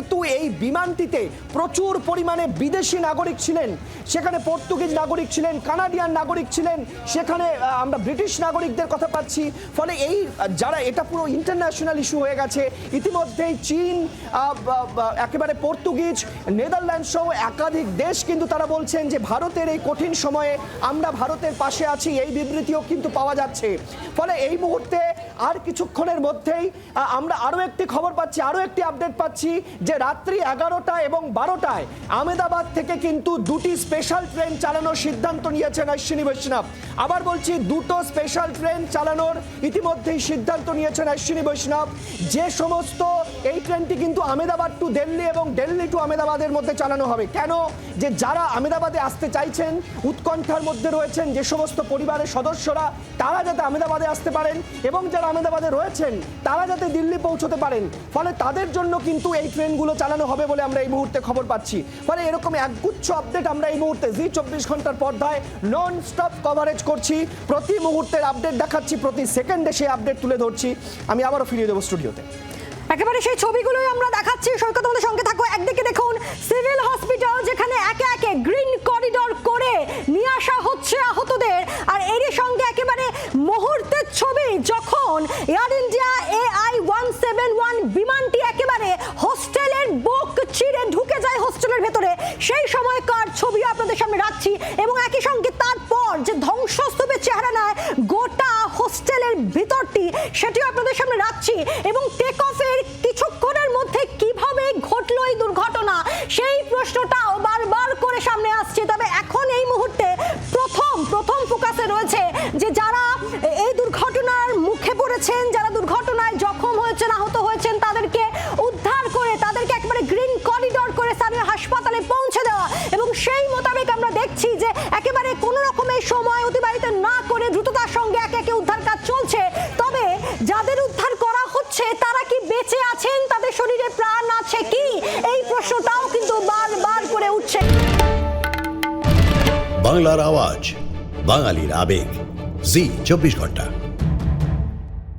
যেহেতু এই বিমানটিতে প্রচুর পরিমাণে বিদেশি নাগরিক ছিলেন। সেখানে পর্তুগিজ নাগরিক ছিলেন, কানাডিয়ান নাগরিক ছিলেন, সেখানে আমরা ব্রিটিশ নাগরিকদের কথা পাচ্ছি। ফলে এই, যারা এটা পুরো ইন্টারন্যাশনাল ইস্যু হয়ে গেছে, ইতিমধ্যেই চীন একেবারে পর্তুগিজ, নেদারল্যান্ড সহ একাধিক দেশ কিন্তু তারা বলছেন যে ভারতের এই কঠিন সময়ে আমরা ভারতের পাশে আছি, এই বিবৃতিও কিন্তু পাওয়া যাচ্ছে। ফলে এই মুহূর্তে আর কিছুক্ষণের মধ্যেই আমরা আরও একটি খবর পাচ্ছি আরও একটি আপডেট পাচ্ছি যে রাত্রি এগারোটা এবং বারোটায় আহমেদাবাদ থেকে কিন্তু দুটি স্পেশাল ট্রেন চালানোর সিদ্ধান্ত নিয়েছেন অশ্বিনী বৈষ্ণব। আবার বলছি, দুটো স্পেশাল ট্রেন চালানোর ইতিমধ্যেই সিদ্ধান্ত নিয়েছেন অশ্বিনী বৈষ্ণব। যে সমস্ত এই ট্রেনটি কিন্তু আহমেদাবাদ টু দিল্লি এবং দিল্লি টু আহমেদাবাদের মধ্যে চালানো হবে। কেন? যে যারা আহমেদাবাদে আসতে চাইছেন, উৎকণ্ঠার মধ্যে রয়েছেন যে সমস্ত পরিবারের সদস্যরা, তারা যাতে আহমেদাবাদে আসতে পারেন এবং যারা আহমেদাবাদে রয়েছেন, তারা যাতে দিল্লি পৌঁছতে পারেন। ফলে তাদের জন্য কিন্তু এই ট্রেনগুলো চালানো হবে বলে আমরা এই মুহূর্তে খবর পাচ্ছি। ফলে এরকম একগুচ্ছ আপডেট আমরা এই মুহূর্তে জি চব্বিশ ঘণ্টার পর্দায় নন স্টপ কভারেজ করছি। প্রতি মুহূর্তের আপডেট দেখাচ্ছি, প্রতি সেকেন্ডে সেই আপডেট তুলে ধরছি। আমি আবারও ফিরিয়ে দেবো স্টুডিওতে একেবারে সেই ছবিগুলোই আমরা দেখাচ্ছি। সৈকত আমাদের সঙ্গে থাকো। একদিকে দেখুন, civil hospital Air India AI one seven one বিমানটি একেবারে হোস্টেলের বুক চিরে ঢুকে যায় হোস্টেলের ভেতরে। সেই সময়কার ছবি আপনাদের সামনে রাখছি এবং একই সঙ্গে তারপর যে ধ্বংসস্তূপের চেহারা নেয়, গোটা হোস্টেলের ভিতরটি, সেটিও আপনাদের সামনে রাখছি এবং টেক অফের সময় অতিবাহিত না করে দ্রুততার সঙ্গে একে একে উদ্ধার কাজ চলছে। তবে যাদের উদ্ধার করা হচ্ছে, তারা কি বেঁচে আছেন? তাদের শরীরে প্রাণ আছে কি? এই প্রশ্নটাও কিন্তু বারবার করে উঠছে। বাংলার আওয়াজ, বাঙালির আবেগ। জি, চব্বিশ ঘণ্টা।